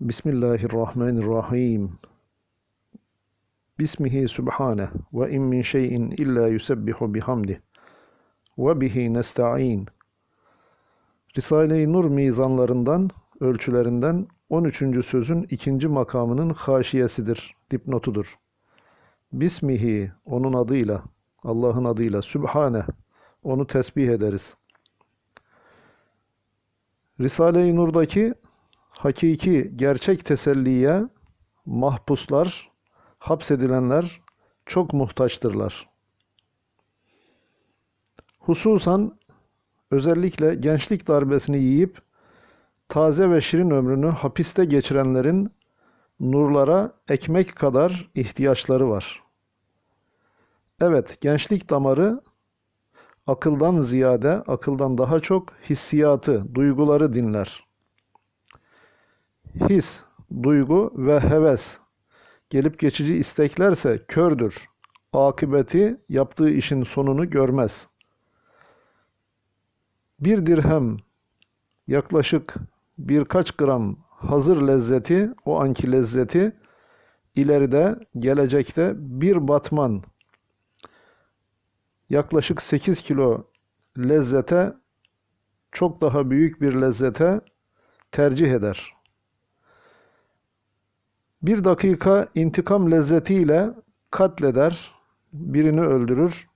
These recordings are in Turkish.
Bismillahirrahmanirrahim. Bismihi subhaneh ve in min şeyin illa yusebbihu bihamdih ve bihi nesta'in. Risale-i Nur mizanlarından, ölçülerinden 13. sözün ikinci makamının haşiyesidir, dipnotudur. Bismihi, onun adıyla, Allah'ın adıyla, Sübhane, onu tesbih ederiz. Risale-i Nur'daki hakiki, gerçek teselliye mahpuslar, hapsedilenler çok muhtaçtırlar. Hususan özellikle gençlik darbesini yiyip taze ve şirin ömrünü hapiste geçirenlerin nurlara ekmek kadar ihtiyaçları var. Evet, gençlik damarı akıldan ziyade, akıldan daha çok hissiyatı, duyguları dinler. His, duygu ve heves gelip geçici isteklerse kördür. Akıbeti yaptığı işin sonunu görmez. Bir dirhem yaklaşık birkaç gram hazır lezzeti, o anki lezzeti ileride, gelecekte bir batman yaklaşık 8 kilo lezzete çok daha büyük bir lezzete tercih eder. Bir dakika intikam lezzetiyle katleder, birini öldürür.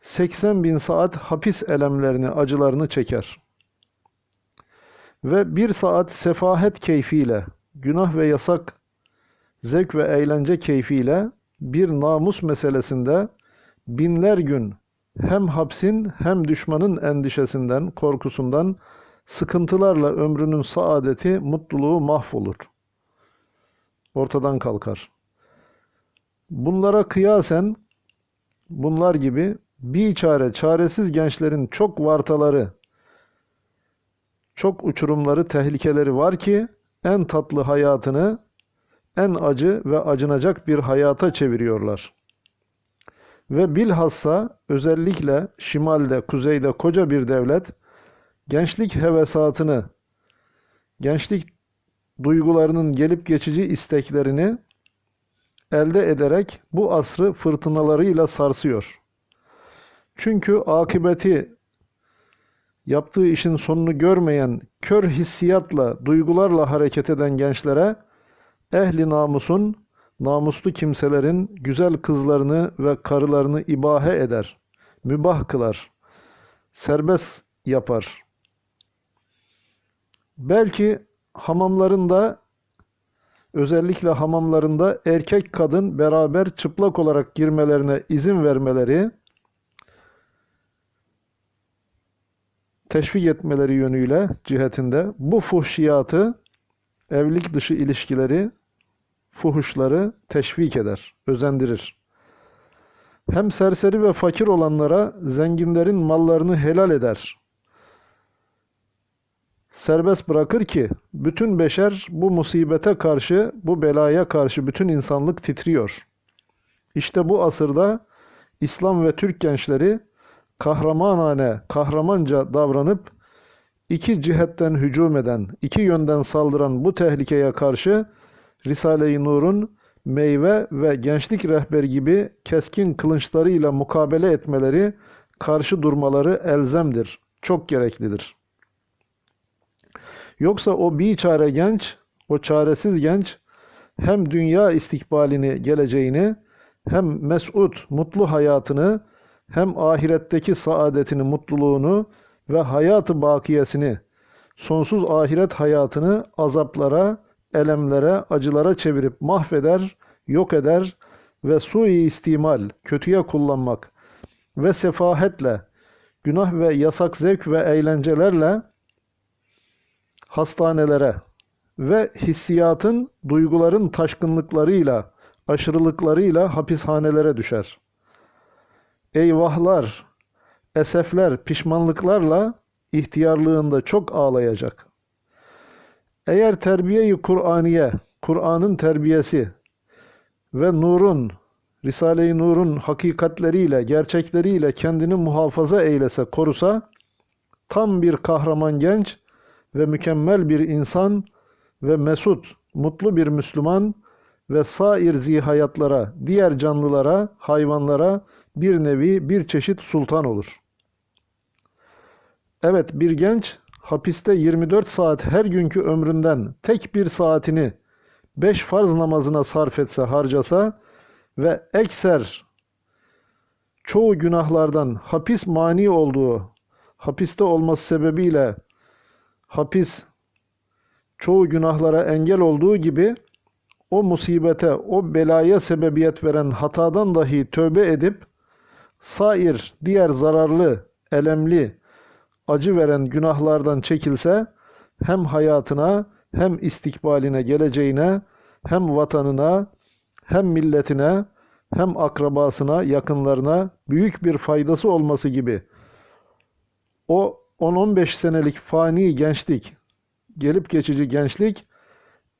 80 bin saat hapis elemlerini, acılarını çeker. Ve bir saat sefahet keyfiyle, günah ve yasak, zevk ve eğlence keyfiyle bir namus meselesinde binler gün hem hapsin hem düşmanın endişesinden, korkusundan, sıkıntılarla ömrünün saadeti, mutluluğu mahvolur. Ortadan kalkar. Bunlara kıyasen bunlar gibi bir çare, çaresiz gençlerin çok vartaları, çok uçurumları, tehlikeleri var ki en tatlı hayatını en acı ve acınacak bir hayata çeviriyorlar. Ve bilhassa özellikle şimalde, kuzeyde koca bir devlet gençlik hevesatını, gençlik duygularının gelip geçici isteklerini elde ederek bu asrı fırtınalarıyla sarsıyor. Çünkü akıbeti yaptığı işin sonunu görmeyen kör hissiyatla, duygularla hareket eden gençlere ehli namusun, namuslu kimselerin güzel kızlarını ve karılarını ibahe eder, mübah kılar, serbest yapar. Belki hamamlarında özellikle hamamlarında erkek kadın beraber çıplak olarak girmelerine izin vermeleri teşvik etmeleri yönüyle cihetinde bu fuhşiyatı evlilik dışı ilişkileri fuhuşları teşvik eder, özendirir. Hem serseri ve fakir olanlara zenginlerin mallarını helal eder. Serbest bırakır ki bütün beşer bu musibete karşı, bu belaya karşı bütün insanlık titriyor. İşte bu asırda İslam ve Türk gençleri kahramanane, kahramanca davranıp iki cihetten hücum eden, iki yönden saldıran bu tehlikeye karşı Risale-i Nur'un meyve ve gençlik rehberi gibi keskin kılınçlarıyla mukabele etmeleri, karşı durmaları elzemdir, çok gereklidir. Yoksa o bir çare genç, o çaresiz genç hem dünya istikbalini, geleceğini, hem mesut, mutlu hayatını, hem ahiretteki saadetini, mutluluğunu ve hayatı bakiyesini, sonsuz ahiret hayatını azaplara, elemlere, acılara çevirip mahveder, yok eder ve sui istimal, kötüye kullanmak ve sefahetle, günah ve yasak zevk ve eğlencelerle hastanelere ve hissiyatın, duyguların taşkınlıklarıyla, aşırılıklarıyla hapishanelere düşer. Eyvahlar, esefler, pişmanlıklarla ihtiyarlığında çok ağlayacak. Eğer terbiyeyi Kur'aniye, Kur'an'ın terbiyesi ve nurun, Risale-i Nur'un hakikatleriyle, gerçekleriyle kendini muhafaza eylese, korusa, tam bir kahraman genç ve mükemmel bir insan ve mesut, mutlu bir Müslüman ve sair zihayatlara, diğer canlılara, hayvanlara bir nevi bir çeşit sultan olur. Evet bir genç hapiste 24 saat her günkü ömründen tek bir saatini 5 farz namazına sarf etse harcasa ve ekser çoğu günahlardan hapis mani olduğu, hapiste olması sebebiyle hapis çoğu günahlara engel olduğu gibi o musibete, o belaya sebebiyet veren hatadan dahi tövbe edip sair diğer zararlı, elemli, acı veren günahlardan çekilse hem hayatına hem istikbaline geleceğine hem vatanına hem milletine hem akrabasına, yakınlarına büyük bir faydası olması gibi o 10-15 senelik fani gençlik, gelip geçici gençlik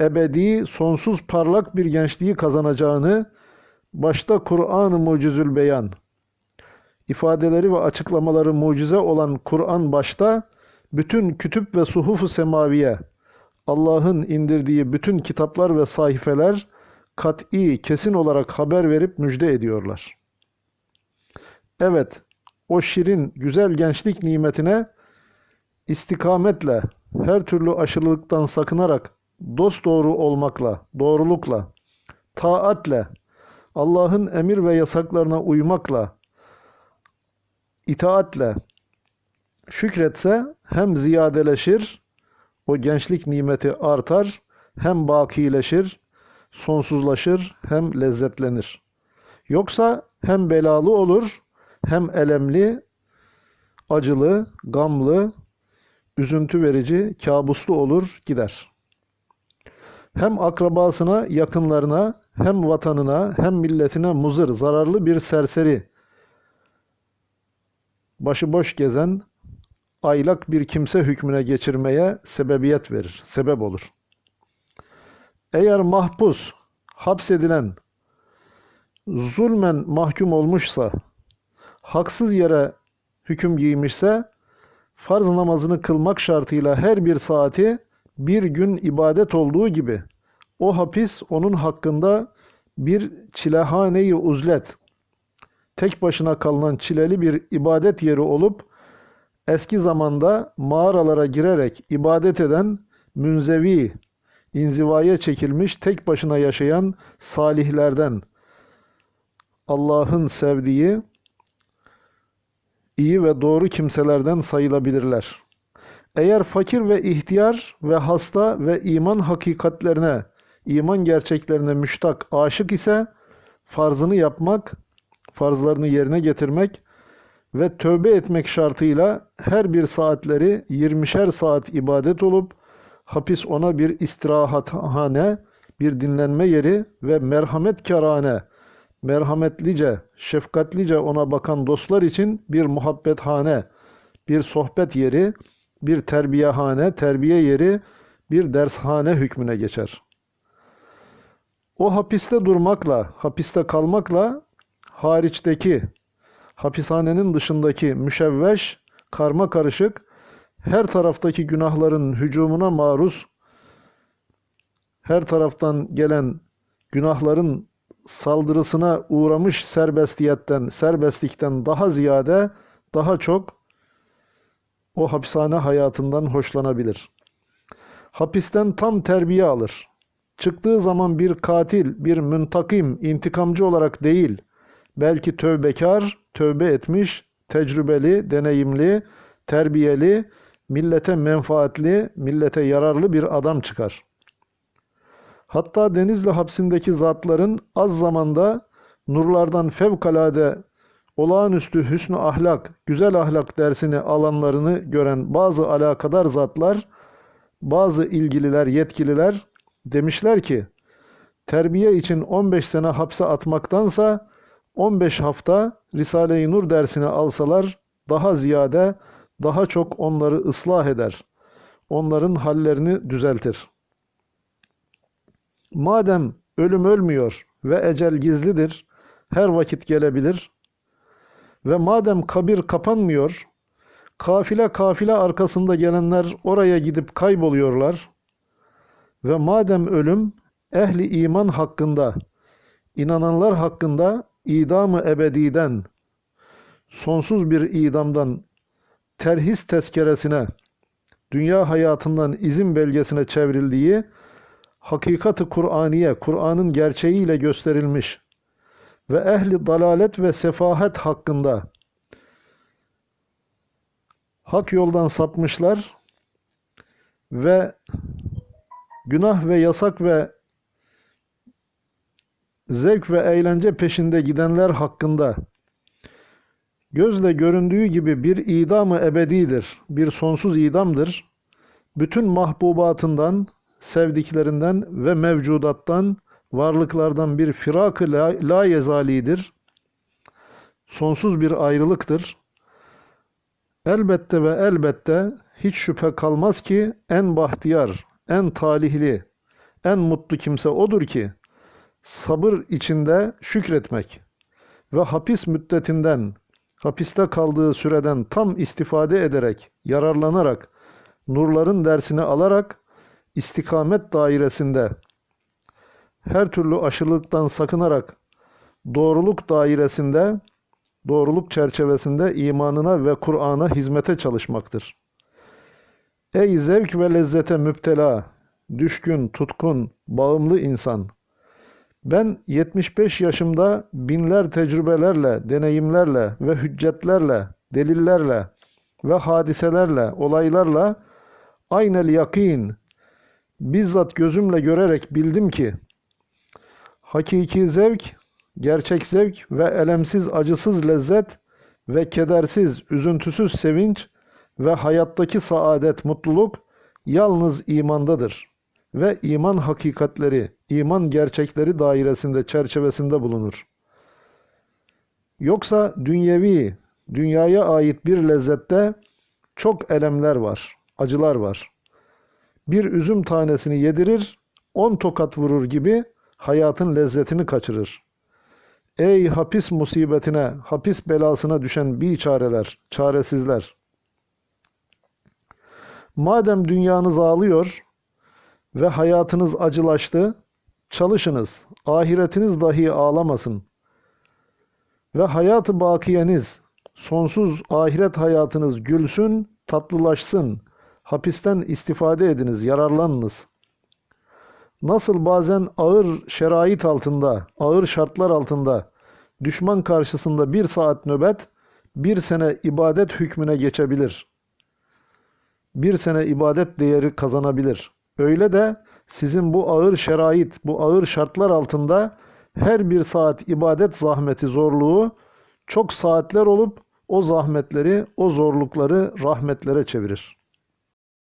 ebedi, sonsuz parlak bir gençliği kazanacağını başta Kur'an-ı Mucizül Beyan ifadeleri ve açıklamaları mucize olan Kur'an başta bütün kütüp ve suhuf-u semaviye Allah'ın indirdiği bütün kitaplar ve sayfeler kat'i, kesin olarak haber verip müjde ediyorlar. Evet, o şirin, güzel gençlik nimetine istikametle, her türlü aşırılıktan sakınarak, dosdoğru olmakla, doğrulukla, taatle, Allah'ın emir ve yasaklarına uymakla, itaatle şükretse hem ziyadeleşir, o gençlik nimeti artar, hem bakileşir, sonsuzlaşır, hem lezzetlenir. Yoksa hem belalı olur, hem elemli, acılı, gamlı, üzüntü verici, kabuslu olur, gider. Hem akrabasına, yakınlarına, hem vatanına, hem milletine muzır, zararlı bir serseri, başıboş gezen, aylak bir kimse hükmüne geçirmeye sebebiyet verir, sebep olur. Eğer mahpus, hapsedilen, zulmen mahkum olmuşsa, haksız yere hüküm giymişse, farz namazını kılmak şartıyla her bir saati bir gün ibadet olduğu gibi, o hapis onun hakkında bir çilehane-i uzlet, tek başına kalınan çileli bir ibadet yeri olup, eski zamanda mağaralara girerek ibadet eden münzevi, inzivaya çekilmiş, tek başına yaşayan salihlerden, Allah'ın sevdiği, iyi ve doğru kimselerden sayılabilirler. Eğer fakir ve ihtiyar ve hasta ve iman hakikatlerine, iman gerçeklerine müştak, aşık ise farzını yapmak, farzlarını yerine getirmek ve tövbe etmek şartıyla her bir saatleri 20'şer saat ibadet olup hapis ona bir istirahathane, bir dinlenme yeri ve merhamet kerane, merhametlice, şefkatlice ona bakan dostlar için bir muhabbethane, bir sohbet yeri, bir terbiyehane, terbiye yeri, bir dershane hükmüne geçer. O hapiste durmakla, hapiste kalmakla hariçteki, hapishanenin dışındaki müşevveş, karma karışık, her taraftaki günahların hücumuna maruz, her taraftan gelen günahların saldırısına uğramış serbestiyetten, serbestlikten daha ziyade, daha çok o hapishane hayatından hoşlanabilir. Hapisten tam terbiye alır. Çıktığı zaman bir katil, bir müntakim, intikamcı olarak değil, belki tövbekar, tövbe etmiş, tecrübeli, deneyimli, terbiyeli, millete menfaatli, millete yararlı bir adam çıkar. Hatta Denizli hapsindeki zatların az zamanda nurlardan fevkalade olağanüstü hüsnü ahlak, güzel ahlak dersini alanlarını gören bazı alakadar zatlar, bazı ilgililer, yetkililer demişler ki, terbiye için 15 sene hapse atmaktansa 15 hafta Risale-i Nur dersini alsalar daha ziyade, daha çok onları ıslah eder. Onların hallerini düzeltir. Madem ölüm ölmüyor ve ecel gizlidir, her vakit gelebilir. Ve madem kabir kapanmıyor, kafile kafile arkasında gelenler oraya gidip kayboluyorlar. Ve madem ölüm ehli iman hakkında, inananlar hakkında idamı ebediden, sonsuz bir idamdan terhis tezkeresine, dünya hayatından izin belgesine çevrildiği hakikati Kur'aniye, Kur'an'ın gerçeğiyle gösterilmiş ve ehli dalalet ve sefahet hakkında hak yoldan sapmışlar ve günah ve yasak ve zevk ve eğlence peşinde gidenler hakkında gözle göründüğü gibi bir idamı ebedidir, bir sonsuz idamdır. Bütün mahbubatından, sevdiklerinden ve mevcudattan, varlıklardan bir firak-ı la, la yezalidir. Sonsuz bir ayrılıktır. Elbette ve elbette hiç şüphe kalmaz ki en bahtiyar, en talihli, en mutlu kimse odur ki sabır içinde şükretmek ve hapis müddetinden, hapiste kaldığı süreden tam istifade ederek, yararlanarak, nurların dersini alarak istikamet dairesinde her türlü aşırılıktan sakınarak doğruluk dairesinde, doğruluk çerçevesinde imanına ve Kur'an'a hizmete çalışmaktır. Ey zevk ve lezzete müptela, düşkün, tutkun, bağımlı insan! Ben 75 yaşımda binler tecrübelerle, deneyimlerle ve hüccetlerle, delillerle ve hadiselerle, olaylarla aynel yakin, bizzat gözümle görerek bildim ki, hakiki zevk, gerçek zevk ve elemsiz acısız lezzet ve kedersiz, üzüntüsüz sevinç ve hayattaki saadet, mutluluk yalnız imandadır ve iman hakikatleri, iman gerçekleri dairesinde, çerçevesinde bulunur. Yoksa dünyevi, dünyaya ait bir lezzette çok elemler var, acılar var. Bir üzüm tanesini yedirir, on tokat vurur gibi hayatın lezzetini kaçırır. Ey hapis musibetine, hapis belasına düşen biçareler, çaresizler! Madem dünyanız ağlıyor ve hayatınız acılaştı, çalışınız, ahiretiniz dahi ağlamasın. Ve hayatı bakiyeniz, sonsuz ahiret hayatınız gülsün, tatlılaşsın. Hapisten istifade ediniz, yararlanınız. Nasıl bazen ağır şerait altında, ağır şartlar altında, düşman karşısında bir saat nöbet, bir sene ibadet hükmüne geçebilir. Bir sene ibadet değeri kazanabilir. Öyle de sizin bu ağır şerait, bu ağır şartlar altında her bir saat ibadet zahmeti, zorluğu çok saatler olup o zahmetleri, o zorlukları rahmetlere çevirir.